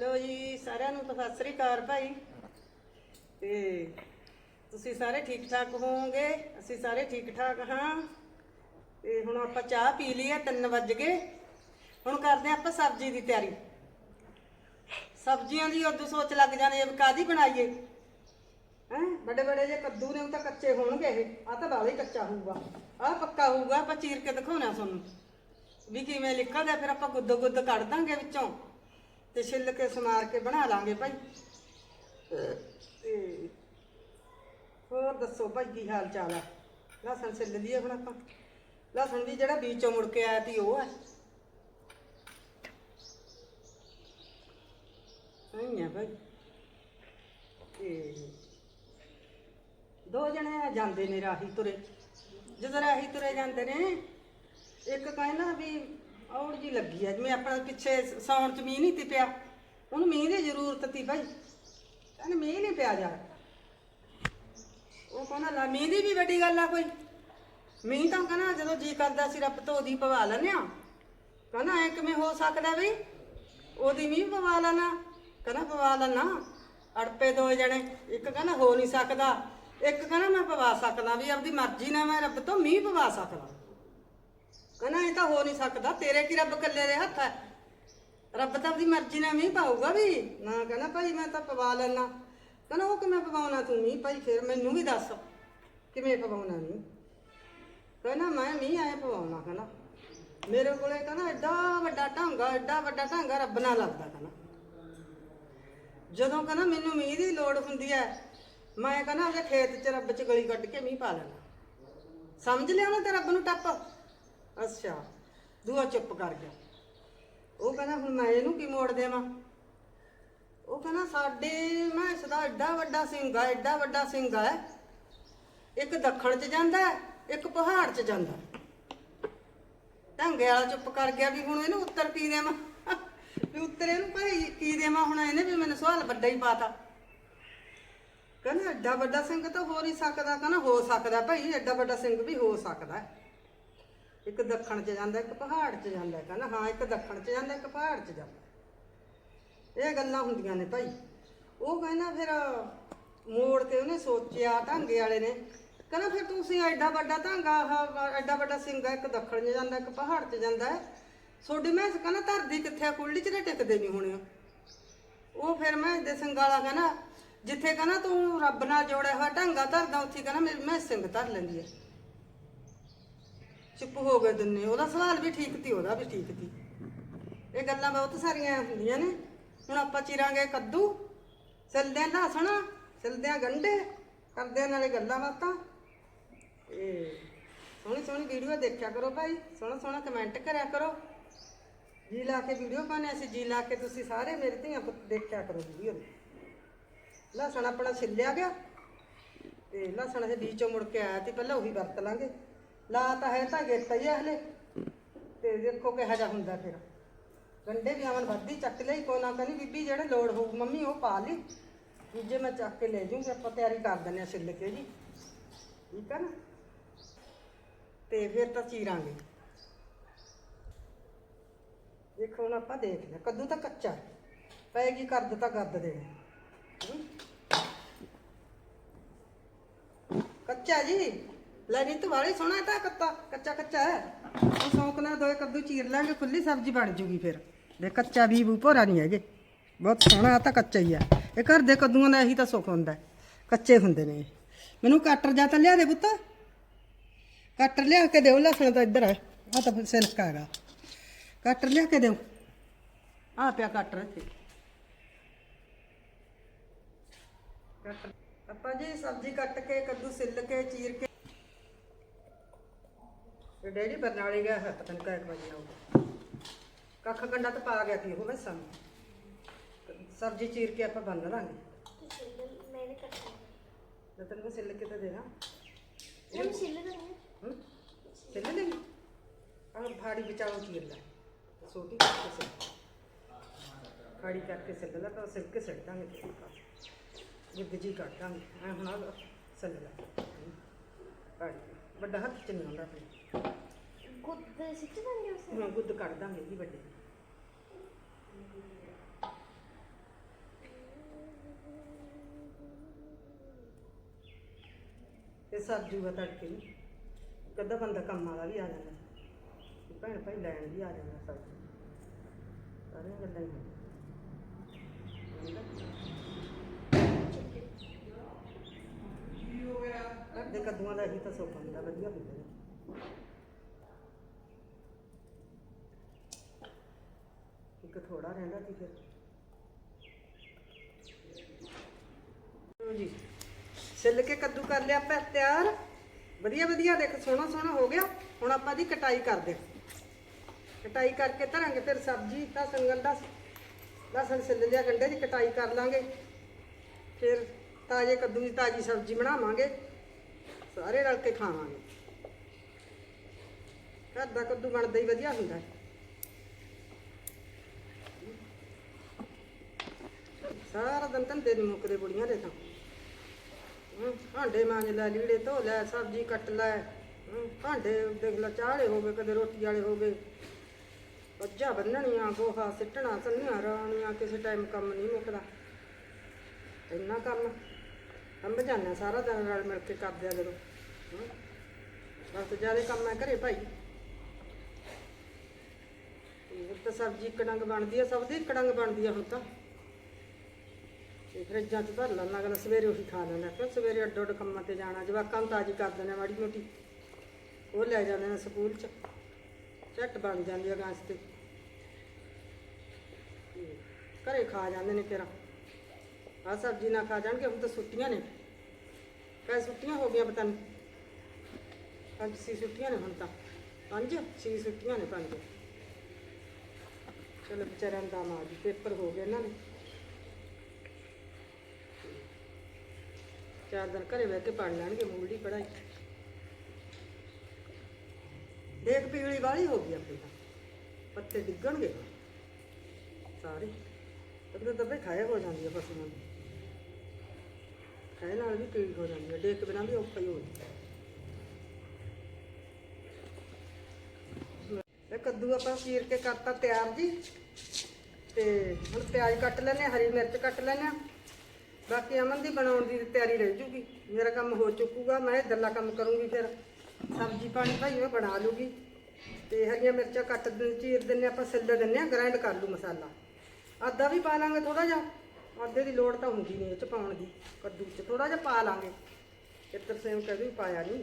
Hello ਜੀ, ਸਾਰਿਆਂ ਨੂੰ ਤਾਂ ਸਤਿ ਸ੍ਰੀ ਅਕਾਲ ਭਾਈ। ਤੇ ਤੁਸੀਂ ਸਾਰੇ ਠੀਕ ਠਾਕ ਹੋਵੋਗੇ? ਅਸੀਂ ਸਾਰੇ ਠੀਕ ਠਾਕ ਹਾਂ। ਤੇ ਹੁਣ ਆਪਾਂ ਚਾਹ ਪੀ ਲਈ ਹੈ 3 ਵੱਜ ਗਏ। ਹੁਣ ਕਰਦੇ ਹਾਂ ਆਪਾਂ ਸਬਜ਼ੀ ਦੀ ਤਿਆਰੀ। ਸਬਜ਼ੀਆਂ ਦੀ ਉਦੋਂ ਸੋਚ ਲੱਗ ਜਾਂਦੀ ਹੈ ਵੀ ਕਾਦੀ ਬਣਾਈਏ। ਹੈਂ, ਵੱਡੇ ਵੱਡੇ ਜੇ ਕੱਦੂ ਨੇ, ਉਹ ਤਾਂ ਕੱਚੇ ਹੋਣਗੇ ਇਹ। ਆ ਤਾਂ ਬਾਲਾ ਹੀ ਕੱਚਾ ਹੋਊਗਾ। ਆ ਪੱਕਾ ਹੋਊਗਾ, ਆਪਾਂ ਚੀਰ ਕੇ ਦਿਖਾਉਣਾ ਤੁਹਾਨੂੰ। ਵੀ ਕਿਵੇਂ ਲਿਖਦਾ ਫਿਰ ਆਪਾਂ ਗੁੱਦ ਗੁੱਦ ਕੱਢ ਦਾਂਗੇ ਵਿੱਚੋਂ। ਤੇ ਛਿੱਲ ਕੇ ਸਮਾਰ ਕੇ ਬਣਾ ਲਾਂਗੇ ਭਾਈ। ਤੇ ਹੋਰ ਦੱਸੋ ਭਾਈ ਕੀ ਹਾਲ ਚਾਲ ਹੈ ਲਸਣ ਛਿੱਲ ਲਈਏ ਹੁਣ ਆਪਾਂ। ਲਸਣ ਵੀ ਜਿਹੜਾ ਬੀਚੋਂ ਮੁੜ ਕੇ ਆਇਆ ਤੀ ਉਹ ਹੈ ਨਹੀਂ ਹੈ ਭਾਈ। ਤੇ ਦੋ ਜਣੇ ਜਾਂਦੇ ਨੇ ਰਾਹੀ ਤੁਰੇ। ਜਦੋਂ ਰਾਹੀ ਤੁਰੇ ਜਾਂਦੇ ਨੇ, ਇੱਕ ਕਹਿੰਦਾ ਵੀ ਔੜ ਜੀ ਲੱਗੀ ਆ, ਜਿਵੇਂ ਆਪਣਾ ਪਿੱਛੇ ਸੌਣ ਚ ਮੀਂਹ ਨਹੀਂ ਤੀ ਪਿਆ। ਉਹਨੂੰ ਮੀਂਹ ਦੀ ਜ਼ਰੂਰਤ ਤੀ ਭਾਈ ਕਹਿੰਦਾ ਮੀਂਹ ਨਹੀਂ ਪਿਆ ਜਾ। ਉਹ ਕਹਿੰਦਾ ਲਾ ਮੀਂਹ ਦੀ ਵੀ ਵੱਡੀ ਗੱਲ ਆ ਕੋਈ। ਮੀਂਹ ਤਾਂ ਕਹਿੰਦਾ ਜਦੋਂ ਜੀ ਕਰਦਾ ਸੀ ਰੱਬ ਤੋਂ ਉਹਦੀ ਪਵਾ ਲੈਨੇ ਆ ਕਹਿੰਦਾ ਐ ਕਿਵੇਂ ਹੋ ਸਕਦਾ ਬਈ? ਉਹਦੀ ਮੀਂਹ ਪਵਾ ਲੈਣਾ। ਕਹਿੰਦਾ ਪਵਾ ਲੈਣਾ। ਅੜਪੇ ਦੋ ਜਣੇ। ਇੱਕ ਕਹਿੰਦਾ ਹੋ ਨਹੀਂ ਸਕਦਾ। ਇੱਕ ਕਹਿੰਦਾ ਮੈਂ ਪਵਾ ਸਕਦਾ ਵੀ ਆਪਦੀ ਮਰਜ਼ੀ ਨਾਲ ਮੈਂ ਰੱਬ ਤੋਂ ਮੀਂਹ ਪਵਾ ਸਕਦਾ। ਕਹਿੰਦਾ, ਇਹ ਤਾਂ ਹੋ ਨਹੀਂ ਸਕਦਾ, ਤੇਰੇ ਕੀ ਰੱਬ ਕੱਲੇ ਦੇ ਹੱਥ ਹੈ? ਰੱਬ ਤਾਂ ਆਪਦੀ ਮਰਜ਼ੀ ਨਾਲ ਮੀਂਹ ਪਾਊਗਾ ਵੀ। ਨਾ ਕਹਿੰਦਾ, ਭਾਈ ਮੈਂ ਤਾਂ ਪਵਾ ਲੈਣਾ ਕਹਿੰਦਾ, ਉਹ ਕਿਵੇਂ ਪਵਾਉਣਾ ਤੂੰ ਮੀਂਹ? ਭਾਈ ਫਿਰ ਮੈਨੂੰ ਵੀ ਦੱਸ, ਕਿਵੇਂ ਪਵਾਉਣਾ ਮੀਂਹ? ਕਹਿੰਦਾ, ਮੈਂ ਮੀਂਹ ਆਏ ਪਵਾਉਣਾ, ਕਹਿੰਦਾ। ਮੇਰੇ ਕੋਲੇ ਕਹਿੰਦਾ ਐਡਾ ਵੱਡਾ ਢਾਂਗਾ ਐਡਾ ਵੱਡਾ ਢਾਂਗਾ ਰੱਬ ਨਾਲ ਲੱਗਦਾ, ਕਹਿੰਦਾ। ਜਦੋਂ ਕਹਿੰਦਾ, ਮੈਨੂੰ ਮੀਂਹ ਦੀ ਲੋੜ ਹੁੰਦੀ ਹੈ, ਮੈਂ ਕਹਿੰਦਾ, ਉਹਦੇ ਖੇਤ 'ਚ ਰੱਬ 'ਚ ਗਲੀ ਕੱਢ ਕੇ ਮੀਂਹ ਪਾ ਲੈਣਾ ਸਮਝ ਲਿਆ ਉਹਨੇ ਤੇ ਰੱਬ ਨੂੰ ਟੱਪ? ਅੱਛਾ, ਦੂਆ ਚੁੱਪ ਕਰ ਗਿਆ। ਉਹ ਕਹਿੰਦਾ, ਹੁਣ ਮੈਂ ਇਹਨੂੰ ਕੀ ਮੋੜ ਦੇਵਾਂ? ਉਹ ਕਹਿੰਦਾ, ਸਾਡੇ ਮੈਂ ਸਦਾ ਐਡਾ ਵੱਡਾ ਸਿੰਘ ਆ, ਐਡਾ ਵੱਡਾ ਸਿੰਘ ਆ। ਇੱਕ ਦੱਖਣ 'ਚ ਜਾਂਦਾ, ਇੱਕ ਪਹਾੜ 'ਚ ਜਾਂਦਾ। ਹੈ। ਢੰਗੇ ਵਾਲਾ ਚੁੱਪ ਕਰ ਗਿਆ ਵੀ ਹੁਣ ਇਹਨੂੰ ਉੱਤਰ ਕੀ ਦੇਵਾਂ? ਵੀ ਉੱਤਰ ਇਹਨੂੰ ਭਾਈ ਕੀ ਦੇਵਾਂ? ਹੁਣ ਇਹਨੇ ਵੀ ਮੈਨੂੰ ਸਵਾਲ ਵੱਡਾ ਹੀ ਪਾਤਾ। ਕਹਿੰਦਾ, ਐਡਾ ਵੱਡਾ ਸਿੰਘ ਤਾਂ ਹੋ ਨਹੀਂ ਸਕਦਾ, ਕਹਿੰਦਾ, ਹੋ ਸਕਦਾ ਭਾਈ, ਐਡਾ ਵੱਡਾ ਸਿੰਘ ਵੀ ਹੋ ਸਕਦਾ। ਇੱਕ ਦੱਖਣ 'ਚ ਜਾਂਦਾ, ਇੱਕ ਪਹਾੜ 'ਚ ਜਾਂਦਾ ਕਹਿੰਦਾ, ਹਾਂ, ਇੱਕ ਦੱਖਣ 'ਚ ਜਾਂਦਾ, ਇੱਕ ਪਹਾੜ 'ਚ ਜਾਂਦਾ। ਇਹ ਗੱਲਾਂ ਹੁੰਦੀਆਂ ਨੇ ਭਾਈ। ਉਹ ਕਹਿੰਦਾ ਫਿਰ ਮੋੜ ਤੇ ਉਹਨੇ ਸੋਚਿਆ, ਢਾਂਗੇ ਵਾਲੇ ਨੇ। ਕਹਿੰਦਾ ਫਿਰ ਤੁਸੀਂ ਐਡਾ ਵੱਡਾ ਢਾਂਗਾ, ਆਹ ਐਡਾ ਵੱਡਾ ਸਿੰਘ ਇੱਕ ਦੱਖਣ 'ਚ ਜਾਂਦਾ, ਇੱਕ ਪਹਾੜ 'ਚ ਜਾਂਦਾ ਹੈ। ਤੁਹਾਡੀ ਮੈਂ ਕਹਿੰਦਾ ਧਰਦੀ ਕਿੱਥੇ ਆ? ਕੁੱਲੀ 'ਚ ਤਾਂ ਟਿਕਦੇ ਨਹੀਂ ਹੋਣੇ। ਉਹ ਫਿਰ ਮੈਂ ਦੇ ਸਿੰਘਾਲਾ ਕਹਿੰਦਾ, ਜਿੱਥੇ ਕਹਿੰਦਾ ਤੂੰ ਰੱਬ ਨਾਲ ਜੋੜਿਆ ਹੋਇਆ ਢਾਂਗਾ ਧਰਦਾ, ਉੱਥੇ ਕਹਿੰਦਾ ਮੇਰੀ ਮੈਂ ਸਿੰਘ ਧਰ ਲੈਂਦੀ ਹੈ। ਚੁੱਪ ਹੋ ਗਏ ਦਿੰਨੇ। ਉਹਦਾ ਸਵਾਲ ਵੀ ਠੀਕ ਤੀ ਉਹਦਾ ਵੀ ਠੀਕ ਤੀ ਇਹ ਗੱਲਾਂ ਬਹੁਤ ਸਾਰੀਆਂ ਹੁੰਦੀਆਂ ਨੇ। ਹੁਣ ਆਪਾਂ ਚਿਰਾਂਗੇ ਕੱਦੂ, ਸਿਲਦਿਆਂ ਲਸਣ ਸਿਲਦੇ ਗੰਢੇ ਕਰਦਿਆਂ ਨਾਲੇ ਗੱਲਾਂ ਬਾਤਾਂ। ਇਹ ਸੋਹਣੀ ਸੋਹਣੀ ਵੀਡੀਓ ਦੇਖਿਆ ਕਰੋ ਭਾਈ। ਸੋਹਣਾ ਸੋਹਣਾ ਕਮੈਂਟ ਕਰਿਆ ਕਰੋ। ਜੀ ਲਾ ਕੇ ਵੀਡੀਓ ਪਾਣੇ ਅਸੀਂ। ਜੀ ਲਾ ਕੇ ਤੁਸੀਂ ਸਾਰੇ ਮੇਰੇ ਧੀਆਂ ਪੁੱਤ ਦੇਖਿਆ ਕਰੋ ਵੀਡੀਓ ਲਸਣ ਆਪਣਾ ਛਿੱਲਿਆ ਗਿਆ। ਤੇ ਲਸਣ ਇਹ ਵਿੱਚੋਂ ਮੁੜ ਕੇ ਆਇਆ ਤੇ ਪਹਿਲਾਂ ਉਹੀ ਵਰਤ ਲਾਂਗੇ। ਲਾ ਤਾਂ ਹੈ ਤਾਂ ਗੇਤਾ ਹੀ ਆ ਹਲੇ ਤੇ ਦੇਖੋ ਕਿਹੋ ਜਿਹਾ ਹੁੰਦਾ ਫਿਰ ਗੰਡੇ ਵੀ ਆਵਨ ਵੱਧੀ ਚੱਕ ਲਈ ਕੋਈ ਨਾ ਕਹਿੰਦੀ ਬੀਬੀ ਜਿਹੜੇ ਲੋੜ ਹੋਊ ਮੰਮੀ ਉਹ ਪਾ ਲਈ ਦੂਜੇ ਮੈਂ ਚੱਕ ਕੇ ਲੈ ਜੂੰਗੀ ਆਪਾਂ ਤਿਆਰੀ ਕਰ ਦਿੰਦੇ ਆ ਛਿੱਲ ਕੇ ਜੀ ਠੀਕ ਆ ਨਾ ਤੇ ਫਿਰ ਤਾਂ ਚੀਰਾਂਗੇ ਦੇਖੋ ਹੁਣ ਆਪਾਂ ਦੇਖ ਲਿਆ ਕੱਦੂ ਤਾਂ ਕੱਚਾ ਹੈ। ਪਏਗੀ ਕਰਦ ਤਾਂ ਗੱਦ ਦੇਣਾ ਹਮ। ਕੱਚਾ ਜੀ ਲੈ ਨਹੀਂ ਤੂੰ ਵਾਲੇ ਸੋਹਣਾ ਤਾਂ ਕੱਤਾ, ਕੱਚਾ ਕੱਚਾ ਹੈ। ਉਹ ਸੌਂਕ ਨਾਲ ਦੋਏ ਕੱਦੂ ਚੀਰ ਲਾਂਗੇ ਖੁੱਲੀ ਸਬਜ਼ੀ ਬਣ ਜੂਗੀ ਫਿਰ। ਦੇ ਕੱਚਾ ਵੀ ਭੋਰਾ ਨਹੀਂ ਹੈਗੇ। ਬਹੁਤ ਸੋਹਣਾ ਆ ਤਾਂ ਕੱਚਾ ਹੀ ਆ। ਇਹ ਘਰ ਦੇ ਕੱਦੂਆਂ ਦਾ ਇਹੀ ਤਾਂ ਸੁੱਖ ਹੁੰਦਾ ਕੱਚੇ ਹੁੰਦੇ ਨੇ ਮੈਨੂੰ ਕਟਰ ਜਾ ਤਾਂ ਲਿਆ ਦੇ ਪੁੱਤ। ਕਟਰ ਲਿਆ ਕੇ ਦਿਓ, ਲਸਣ ਤਾਂ ਇੱਧਰ ਹੈ ਆ ਤਾਂ ਸਿਲਕਾ ਹੈਗਾ। ਕਟਰ ਲਿਆ ਕੇ ਦਿਓ। ਆ ਪਿਆ ਕਟਰ ਇੱਥੇ। ਕਟਰ ਆਪਾਂ ਜੀ ਸਬਜ਼ੀ ਕੱਟ ਕੇ, ਕੱਦੂ ਸਿੱਲ ਕੇ, ਚੀਰ ਕੇ ਤੇ ਡੈਡੀ ਬਰਨਾਲੇ ਗਿਆ ਹੈ ਪਤਨ ਕਾ ਵਜੇ ਆਉ ਕੱਖ ਕੰਡਾ ਤਾਂ ਪਾ ਗਿਆ ਤੀ ਉਹ ਮੈਂ ਸਮ ਸਬਜ਼ੀ ਚੀਰ ਕੇ ਆਪਾਂ ਬੰਨ ਲਾਂਗੇ। ਮੈਂ ਵੀ ਕੱਟਣਾ ਰਤਨ ਨੂੰ ਸਿੱਲ ਕੇ ਤਾਂ ਦੇਣਾ। ਮੈਂ ਸਿੱਲ ਦੂੰਗੀ ਹੂੰ? ਸਿੱਲ ਲਈ ਆਹ ਭਾੜੀ ਬਚਾਓ ਚੀਰ ਲੈ। ਛੋਟੀ ਕਰਕੇ ਸਿੱਲ। ਖਾੜੀ ਕਰਕੇ ਤਾਂ ਸਿੱਲ ਕੇ ਸਿੱਟ ਦਾਂਗੇ ਜੀ ਕੱਟਾਂਗੇ ਹੁਣ ਆਹ ਸਿੱਲ ਲੈ। ਭਾੜੀ ਵੱਡਾ ਹੱਥ ਚ ਨਹੀਂ ਆਉਂਦਾ ਫਿਰ ਗੁੱਦ ਸਿੱਟ ਦਾਂਗੇ ਉਸ ਹਾਂ ਗੁੱਦ ਕੱਢ ਦਾਂਗੇ ਜੀ ਵੱਡੇ ਦੀ। ਤੇ ਸਰ ਜੂਗਾ ਤੜਕੇ ਨੂੰ ਇੱਕ ਅੱਧਾ ਬੰਦਾ ਕੰਮ ਵਾਲਾ ਵੀ ਆ ਜਾਂਦਾ ਭੈਣ ਭਾਈ ਲੈਣ ਵੀ ਆ ਜਾਂਦਾ ਸਭ ਸਾਰੀਆਂ ਗੱਲਾਂ ਹੀ ਹੁੰਦੀਆਂ। ਦੇ ਕੱਦੂਆਂ ਦਾ ਹੀ ਤਾਂ ਸੁੱਕ ਹੁੰਦਾ, ਵਧੀਆ ਹੁੰਦਾ ਨੇ ਇੱਕ ਥੋੜਾ ਰਹਿੰਦਾ ਸੀ ਫਿਰ। ਲਓ ਜੀ ਛਿੱਲ ਕੇ ਕੱਦੂ ਕਰ ਲਿਆ ਆਪਾਂ ਤਿਆਰ। ਵਧੀਆ ਵਧੀਆ, ਦੇਖ, ਸੋਹਣਾ ਸੋਹਣਾ ਹੋ ਗਿਆ। ਹੁਣ ਆਪਾਂ ਦੀ ਕਟਾਈ ਕਰਦੇ ਕਟਾਈ ਕਰਕੇ ਧਰਾਂਗੇ ਫਿਰ ਸਬਜ਼ੀ ਤਾਂ ਸੰਗਲ ਲਸਣ ਛਿੱਲ ਲਿਆ ਗੰਡੇ ਦੀ, ਕਟਾਈ ਕਰ ਲਾਂਗੇ। ਫਿਰ ਤਾਜ਼ੇ ਕੱਦੂ ਦੀ ਤਾਜ਼ੀ ਸਬਜ਼ੀ ਬਣਾਵਾਂਗੇ। ਸਾਰੇ ਰਲ ਕੇ ਖਾਵਾਂਗੇ। ਘਰ ਦਾ ਕੱਦੂ ਬਣਦਾ ਹੀ ਵਧੀਆ ਹੁੰਦਾ ਹੈ। ਸਾਰਾ ਦਿਨ ਧੰਦੇ ਨਹੀਂ ਮੁੱਕਦੇ ਬੁੜੀਆਂ ਦੇ ਤਾਂ। ਭਾਂਡੇ ਮਾਂਜ ਲੈ ਲੀੜੇ ਧੋ ਲੈ ਸਬਜ਼ੀ ਕੱਟ ਲੈ। ਹਮ, ਭਾਂਡੇ ਦੇਖ ਲੈ ਚਾਹਲੇ ਹੋ ਗਏ ਕਦੇ ਰੋਟੀ ਵਾਲੇ ਹੋ ਗਏ ਬੱਜਾ ਬੰਨਣੀਆਂ ਗੋਹਾ ਸਿੱਟਣਾ ਸੰਨੀਆਂ ਰਾਣੀਆਂ ਕਿਸੇ ਟਾਈਮ ਕੰਮ ਨਹੀਂ ਮੁੱਕਦਾ। ਇੰਨਾ ਕੰਮ। ਅੰਬ ਜਾਣਾ ਸਾਰਾ ਦਿਨ ਰਲ ਮਿਲ ਕੇ ਕਰਦੇ ਆ ਜਦੋਂ। ਬਸ ਜ਼ਿਆਦਾ ਕੰਮ ਹੈ ਘਰੇ ਭਾਈ। ਇਹ ਤਾਂ ਸਬਜ਼ੀ ਇੱਕ ਡੰਗ ਬਣਦੀ ਆ, ਸਭ ਦੀ ਇੱਕ ਡੰਗ ਬਣਦੀ ਆ ਹੁਣ ਤਾਂ। ਤੇ ਫਰਿੱਜਾਂ 'ਚ ਧਰ ਲੈਣਾ, ਅਗਲਾ ਸਵੇਰੇ ਉਹੀ ਖਾ ਲੈਂਦਾ ਫਿਰ ਸਵੇਰੇ ਅੱਡੋ ਅੱਡ ਕੰਮਾਂ ਤੇ ਜਾਣਾ, ਜਵਾਕਾਂ ਨੂੰ ਤਾਜ਼ੀ ਕਰ ਦਿੰਦੇ ਮਾੜੀ ਮੋਟੀ। ਉਹ ਲੈ ਜਾਂਦੇ ਨੇ ਸਕੂਲ 'ਚ, ਝੱਟ ਬਣ ਜਾਂਦੀ ਆ ਗਾਂਸ ਤੇ। ਘਰੇ ਖਾ ਜਾਂਦੇ ਨੇ ਤੇਰਾ ਆ ਸਬਜ਼ੀ ਨਾ ਖਾ ਜਾਣਗੇ, ਹੁਣ ਤਾਂ ਸੁੱਟੀਆਂ ਨੇ। ਕਈ ਸੁੱਟੀਆਂ ਹੋ ਗਈਆਂ ਪਤਾ ਨਹੀਂ ਪੰਜ ਛੇ ਸੁੱਟੀਆਂ ਨੇ ਹੁਣ ਤਾਂ। ਪੰਜ? ਛੇ ਸੁੱਟੀਆਂ ਨੇ ਪੰਜ। ਚਲੋ ਵਿਚਾਰਿਆਂ ਦਾ ਮਾਰ ਪੇਪਰ ਹੋ ਗਏ ਇਹਨਾਂ ਨੇ ਚਾਰ ਦਿਨ ਘਰੇ ਬਹਿ ਕੇ ਪੜ ਲੈਣਗੇ ਮੂਲੜੀ ਪੜਾਈ ਦੇਖ ਪੀਲੀ ਵਾਲੀ ਹੋ ਗਈ ਆਪਣੀ ਤਾਂ। ਪੱਤੇ ਡਿੱਗਣਗੇ। ਸਾਰੇ। ਤੱਕ ਦੱਬੇ ਖਾਏ ਹੋ ਜਾਂਦੀ ਆ ਪਸ਼ੂਆਂ ਦੀ। ਖਾਏ ਨਾਲ ਵੀ ਪੀਲੀ ਹੋ ਜਾਂਦੀ ਹੈ ਡੇਕ ਬਿਨਾਂ ਵੀ ਔਖਾ ਹੀ ਹੋ ਜਾਂਦਾ। ਇਹ ਕੱਦੂ ਆਪਾਂ ਚੀਰ ਕੇ ਕਰਤਾ ਤਿਆਰ ਜੀ। ਤੇ ਹੁਣ ਪਿਆਜ਼ ਕੱਟ ਲੈਣੇ ਹਰੀ ਮਿਰਚ ਕੱਟ ਲੈਣੇ ਬਾਕੀ ਅਮਨ ਦੀ ਬਣਾਉਣ ਦੀ ਤਿਆਰੀ ਰਹਿ ਜੂਗੀ। ਮੇਰਾ ਕੰਮ ਹੋ ਚੁੱਕੂਗਾ, ਮੈਂ ਇਧਰਲਾ ਕੰਮ ਕਰੂੰਗੀ ਫਿਰ। ਸਬਜ਼ੀ ਪਾਣੀ ਭਾਈ ਮੈਂ ਬਣਾ ਲੂਗੀ। ਤੇ ਹਰੀਆਂ ਮਿਰਚਾਂ ਕੱਟ ਦੇ ਚੀਰ ਦਿੰਨੇ ਆਪਾਂ ਸਿੱਲ ਦਿੰਨੇ ਆ ਗ੍ਰਾਈਂਡ ਕਰ ਲੂ ਮਸਾਲਾ। ਆਦਾ ਵੀ ਪਾ ਲਾਂਗੇ ਥੋੜਾ ਜਿਹਾ। ਆਦੇ ਦੀ ਲੋੜ ਤਾਂ ਹੁੰਦੀ ਨਹੀਂ ਇਹ ਚ ਪਾਉਣ ਦੀ, ਕੱਦੂ ਚ ਥੋੜਾ ਜਿਹਾ ਪਾ ਲਾਂਗੇ। ਇੱਧਰ ਸੇਮ ਕਦੇ ਵੀ ਪਾਇਆ ਨਹੀਂ।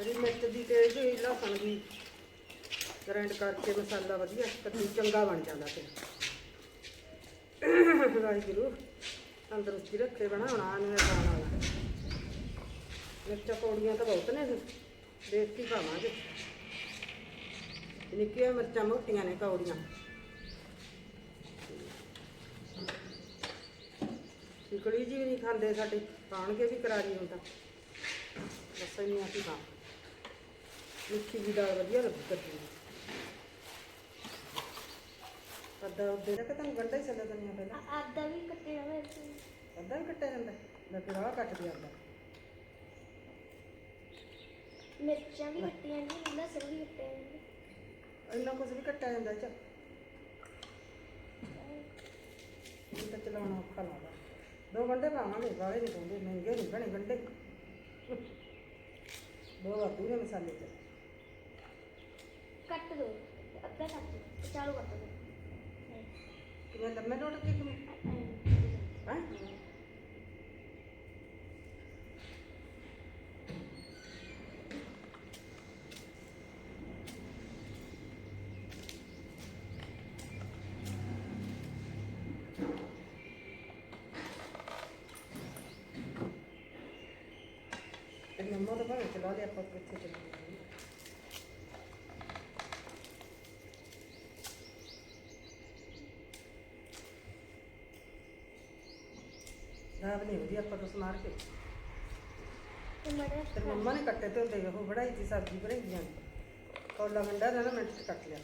ਹਰੀ ਮਿਰਚ ਦੀ ਤੇ ਜੀ ਲਸਣ ਦੀ। ਗ੍ਰਾਈਂਡ ਕਰਕੇ ਮਸਾਲਾ ਵਧੀਆ ਕੱਦੂ ਚੰਗਾ ਬਣ ਜਾਂਦਾ ਫਿਰ। ਵਾਹਿਗੁਰੂ, ਤੰਦਰੁਸਤੀ ਰੱਖੇ ਬਣਾਉਣਾ ਨਹੀਂ ਖਾਣ ਵਾਲਾ। ਮਿਰਚਾਂ ਕੌੜੀਆਂ ਤਾਂ ਬਹੁਤ ਨੇ ਦੇਖ ਕੇ ਹੀ ਪਾਵਾਂਗੇ ਨਿੱਕੀਆਂ ਮਿਰਚਾਂ ਮੋਟੀਆਂ ਨੇ ਕੌੜੀਆਂ। ਸਿਕੜੀ ਜੀ ਵੀ ਨਹੀਂ ਖਾਂਦੇ ਸਾਡੇ, ਖਾਣਗੇ ਵੀ ਕਰਾਰੀ ਹੁੰਦਾ ਬਸ ਇੰਨੀਆਂ ਕੀ ਖਾ ਮਿੱਠੀ ਜੀ ਦਾਲ ਵਧੀਆ ਲੱਗਦੀ ਦੀ ਅੱਧਾ ਉਹਦੇ ਤੱਕ ਤੁਹਾਨੂੰ ਗੰਢਾ ਹੀ ਸੱਲਾ ਦਨੀਆ ਪਹਿਲਾਂ। ਆਦਾ ਵੀ ਕੱਟਿਆ ਹੋਇਆ ਸੀ। ਅੱਧਾ ਵੀ ਕੱਟਿਆ ਜਾਂਦਾ। ਮੈਂ ਫਿਰ ਆਹ ਕੱਟ ਦਿਆ ਅੱਧਾ। ਮਿਰਚਾਂ ਵੀ ਕੱਟੀਆਂ ਜੀ ਲਸਣ ਵੀ ਕੱਟਿਆ ਜੀ ਇੰਨਾ ਕੁਝ ਵੀ ਕੱਟਿਆ ਜਾਂਦਾ ਇਹ ਚ। ਇਹ ਤਾਂ ਚਲਾਉਣਾ ਔਖਾ ਲੱਗਦਾ। ਦੋ ਗੰਢੇ ਪਾਵਾਂਗੇ ਵਾਲੇ ਨਹੀਂ ਪਾਉਂਦੇ ਮਹਿੰਗੇ ਨਹੀਂ ਬਣੇ ਗੰਢੇ। ਦੋ ਵਾਧੂ ਨੇ ਮਸਾਲੇ ਚ। ਕੱਟ ਦੋ ਅੱਧਾ ਕੱਟ ਦੋ ਚਾਲੂ ਕਰ ਦੋ। ഇതല്ല അമ്മേനോട് കേൾക്കുന്നു El amor va a que lo le a ਨਹੀਂ ਵਧੀਆ ਆਪਾਂ ਤੋਂ ਸਮਾਰ ਕੇ। ਤੇ ਮੰਮਾ ਨੇ ਕੱਟੇ ਤੇ ਹੁੰਦੇ ਉਹ ਬੜਾਈ ਦੀ ਸਬਜ਼ੀ ਬਣਾਈ ਜਾਂ ਕੌਲਾ ਗੰਡਾ ਨਾ ਮਿੰਟ ਚ ਕੱਟ ਲਿਆ।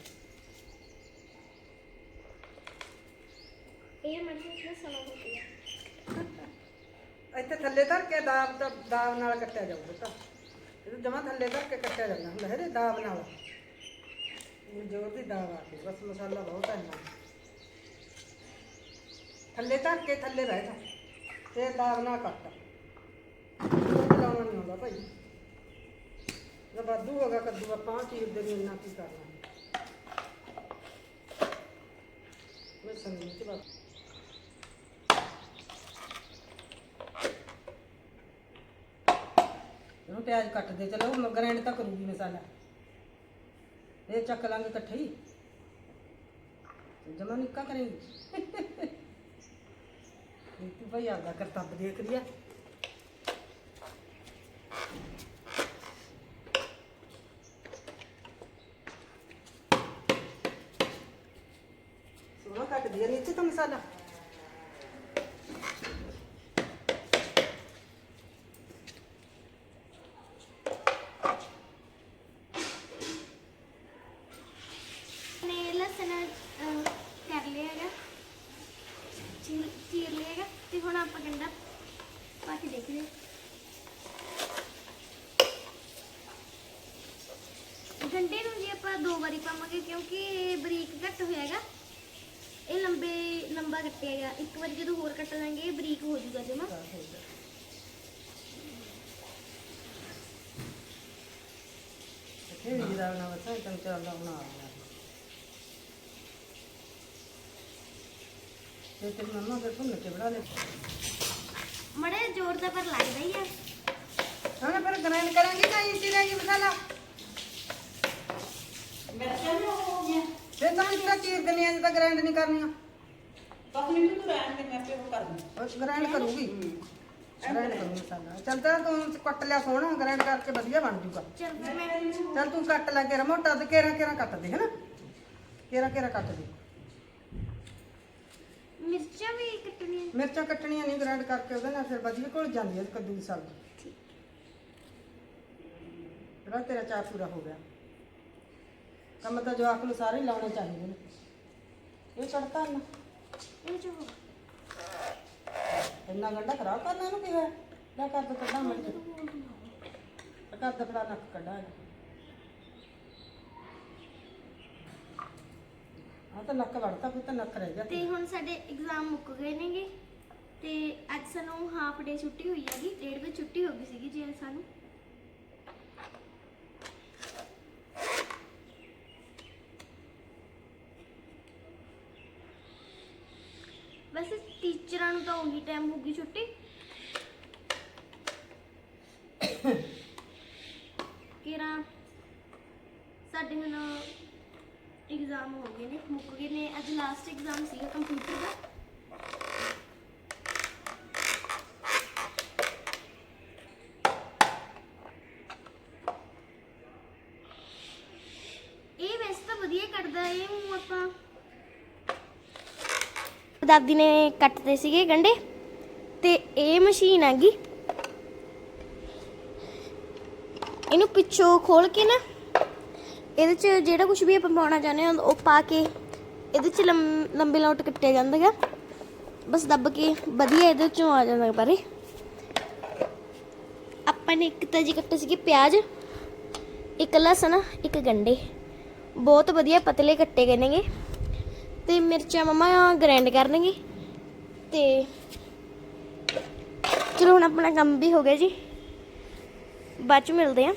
ਇਹ ਮਰਜ਼ੀ ਨਾਲ ਸਮਾਂ ਹੋ ਗਿਆ। ਇੱਥੇ ਥੱਲੇ ਧਰ ਕੇ ਦਾਬ ਦਾ ਦਾਬ ਨਾਲ ਕੱਟਿਆ ਜਾਊਗਾ ਤਾਂ ਇਹ ਜਮਾ ਥੱਲੇ ਧਰ ਕੇ ਕੱਟਿਆ ਜਾਂਦਾ ਹੁੰਦਾ ਹੈ ਦਾਬ ਨਾਲ। ਜ਼ੋਰ ਦੀ ਦਾਬ ਆ ਕੇ ਬਸ ਮਸਾਲਾ ਬਹੁਤ ਹੈ ਨਾ ਥੱਲੇ ਧਰ ਕੇ ਥੱਲੇ ਬਹਿ ਜਾ। ਤੇ ਦਾਬ ਨਾਲ ਕੱਟ। ਚਲਾਉਣਾ ਨਹੀਂ ਆਉਂਦਾ ਭਾਈ। ਜੇ ਵਾਧੂ ਹੋਗਾ ਕੱਦੂ, ਆਪਾਂ ਚੀਰਦੇ ਨੂੰ ਇੰਨਾ ਕੀ ਕਰਨਾ। ਮੈਂ ਸੰਗੀਤ ਚ ਬਾਤ ਇਹਨੂੰ ਪਿਆਜ਼ ਕੱਟਦੇ ਚਲੋ ਗ੍ਰਾਈਂਡ ਤਾਂ ਕਰੂਗੀ ਮਸਾਲਾ। ਇਹ ਚੱਕ ਲਾਂਗੇ ਇਕੱਠੇ ਹੀ। ਜਮਾ ਨਿੱਕਾ ਕਰੇਂਗੀ। ਤੂੰ ਭਾਈ ਆਪਦਾ ਕਰਤੱਵ ਦੇਖ ਲਿਆ ਸੋਨਾ ਕੱਟ ਦਿਆ ਨੀਚੇ ਤਾਂ ਮਸਾਲਾ ਨੇ ਲਸਣ ਅਹ, ਕਰ ਲਿਆ ਹੈਗਾ ਚੀਰ ਚੀਰ ਲਿਆ ਹੈਗਾ ਤੇ ਹੁਣ ਆਪਾਂ ਗੰਡਾ ਪਾ ਕੇ ਦੇਖਦੇ ਹਾਂ। ਗੰਡੇ ਨੂੰ ਜੀ ਆਪਾਂ ਦੋ ਵਾਰੀ ਪਾਵਾਂਗੇ ਕਿਉਂਕਿ ਇਹ ਬਰੀਕ ਘੱਟ ਹੋਇਆ ਹੈਗਾ ਇਹ ਲੰਬੇ ਲੰਬਾ ਕੱਟਿਆ ਹੈਗਾ ਇੱਕ ਵਾਰੀ ਜਦੋਂ ਹੋਰ ਕੱਟ ਲਾਂਗੇ ਇਹ ਬਰੀਕ ਹੋ ਜਾਊਗਾ ਜਮਾ। ਇਹ ਵੀ ਦਾ ਨਾ ਵਸਾ ਤਾਂ ਚੱਲਦਾ ਬਣਾ ਲਿਆ ਤੇ ਤੇ ਮੰਮਾ ਫਿਰ ਭੁੰਨ ਕੇ ਬਣਾ ਲੈ ਮੜੇ ਜ਼ੋਰ ਦਾ ਪਰ ਲੱਗਦਾ ਹੀ ਆ। ਹਾਂ ਫਿਰ ਗ੍ਰਾਈਂਡ ਕਰਾਂਗੇ ਤਾਂ ਇਹ ਚੀਰਾਂਗੇ ਮਸਾਲਾ। ਮਿਰਚਾਂ ਵੀ ਹੋ ਗਈਆਂ ਫਿਰ ਤਾਂ ਚੀਰ ਦਿੰਦੇ ਆ ਤਾਂ ਗ੍ਰਾਈਂਡ ਨਹੀਂ ਕਰਨੀਆਂ। ਬਸ ਮੈਨੂੰ ਤੂੰ ਰਹਿਣ ਦੇ ਮੈਂ ਆਪੇ ਉਹ ਕਰ ਦੂੰ ਬਸ ਗ੍ਰਾਈਂਡ ਕਰੂਗੀ। ਗ੍ਰਾਈਂਡ ਕਰੂ ਮਸਾਲਾ ਚੱਲ ਤਾਂ ਤੂੰ ਕੱਟ ਲਿਆ ਸੋਹਣਾ ਗ੍ਰਾਈਂਡ ਕਰਕੇ ਵਧੀਆ ਬਣ ਜੂਗਾ ਚਲ ਫਿਰ ਮੈਂ ਚੱਲ ਤੂੰ ਕੱਟ ਲੈ ਕੇ ਮੋਟਾ ਤੇ ਕੇਰਾ ਕੇਰਾ ਕੱਟ ਦੇ ਹੈਨਾ? ਕੇਰਾ ਕੇਰਾ ਕੱਟ ਦੇ। ਮਿਰਚਾਂ ਵੀ ਕੱਟਣੀਆਂ। ਮਿਰਚਾਂ ਕੱਟਣੀਆਂ ਨਹੀਂ ਗ੍ਰਾਈਂਡ ਕਰਕੇ ਉਹਦੇ ਨਾਲ ਫਿਰ ਵਧੀਆ ਘੁਲ ਜਾਂਦੀ ਹੈ ਕੱਦੂ ਦੀ ਸਬਜ਼ੀ। ਤੇਰਾ ਤੇਰਾ ਚਾਹ ਪੂਰਾ ਹੋ ਗਿਆ। ਕੰਮ ਤਾਂ ਜਵਾਕ ਨੂੰ ਸਾਰੇ ਹੀ ਲਾਉਣੇ ਚਾਹੀਦੇ ਨੇ। ਇਹ ਛੜਕਾ ਨਾ। ਇਹ ਜੋ ਇੰਨਾ ਗੰਡਾ ਖਰਾਬ ਕਰਨਾ ਇਹਨੂੰ ਕੀ ਹੋਇਆ ਲੈ ਕਰ ਦੋ ਕੱਢਾਂ ਮਿੰਟ ਕਰ ਦੋ ਫੜਾ ਨੱਕ ਕੱਢਾਂ ਆ ਤਾਂ ਨੱਕ ਵੜਤਾ ਫਿਰ ਤਾਂ ਨੱਕ ਰਹਿ ਗਿਆ। ਤੇ ਹੁਣ ਸਾਡੇ ਐਗਜ਼ਾਮ ਮੁੱਕ ਗਏ ਨੇਗੇ। ਤੇ ਅੱਜ ਸਾਨੂੰ ਹਾਫ ਡੇ ਛੁੱਟੀ ਹੋਈ ਹੈਗੀ। ਡੇਢ ਵਜੇ ਛੁੱਟੀ ਹੋ ਗਈ ਸੀਗੀ ਜੀ ਸਾਨੂੰ। ਵੈਸੇ ਟੀਚਰਾਂ ਨੂੰ ਤਾਂ ਉਹੀ ਟਾਈਮ ਹੋਊਗੀ ਛੁੱਟੀ। ਕਿਰਾ ਸਾਡੇ ਹੁਣ ਐਗਜ਼ਾਮ ਹੋ ਗਏ ਨੇ, ਮੁੱਕ ਗਏ ਨੇ। ਅੱਜ ਲਾਸਟ ਐਗਜ਼ਾਮ ਸੀਗਾ ਕੰਪਿਊਟਰ ਦਾ ਇਹ ਵੈਸੇ ਤਾਂ ਵਧੀਆ ਕੱਟਦਾ ਇਹ ਮੂੰਹ ਆਪਾਂ ਦਾਦੀ ਨੇ ਕੱਟਦੇ ਸੀਗੇ ਗੰਡੇ ਤੇ ਇਹ ਮਸ਼ੀਨ ਹੈਗੀ। ਇਹਨੂੰ ਪਿੱਛੋਂ ਖੋਲ ਕੇ ਨਾ ਇਹਦੇ ਚ ਜਿਹੜਾ ਕੁਝ ਵੀ ਆਪਾਂ ਪਾਉਣਾ ਚਾਹੁੰਦੇ ਹਾਂ ਉਹ ਪਾ ਕੇ ਇਹਦੇ ਚ ਲੰਮ- ਲੰਬੇ ਲੋਟ ਕੱਟਿਆ ਜਾਂਦਾ ਹੈਗਾ। ਬਸ ਦੱਬ ਕੇ ਵਧੀਆ ਇਹਦੇ ਚੋਂ ਆ ਜਾਂਦਾ ਪਰੇ ਆਪਾਂ ਨੇ ਇੱਕ ਤਾਂ ਜੀ ਕੱਟੇ ਸੀਗੇ ਪਿਆਜ਼, ਇੱਕ ਲਸਣ, ਇੱਕ ਗੰਡੇ। ਬਹੁਤ ਵਧੀਆ ਪਤਲੇ ਕੱਟੇ ਗਏ ਨੇਗੇ। ਤੇ ਮਿਰਚਾਂ ਮਮਾ ਗ੍ਰਾਈਂਡ ਕਰਨਗੇ। ਤੇ ਚਲੋ ਹੁਣ ਆਪਣਾ ਕੰਮ ਵੀ ਹੋ ਗਿਆ ਜੀ। ਬਾਅਦ ਚ ਮਿਲਦੇ ਆਂ।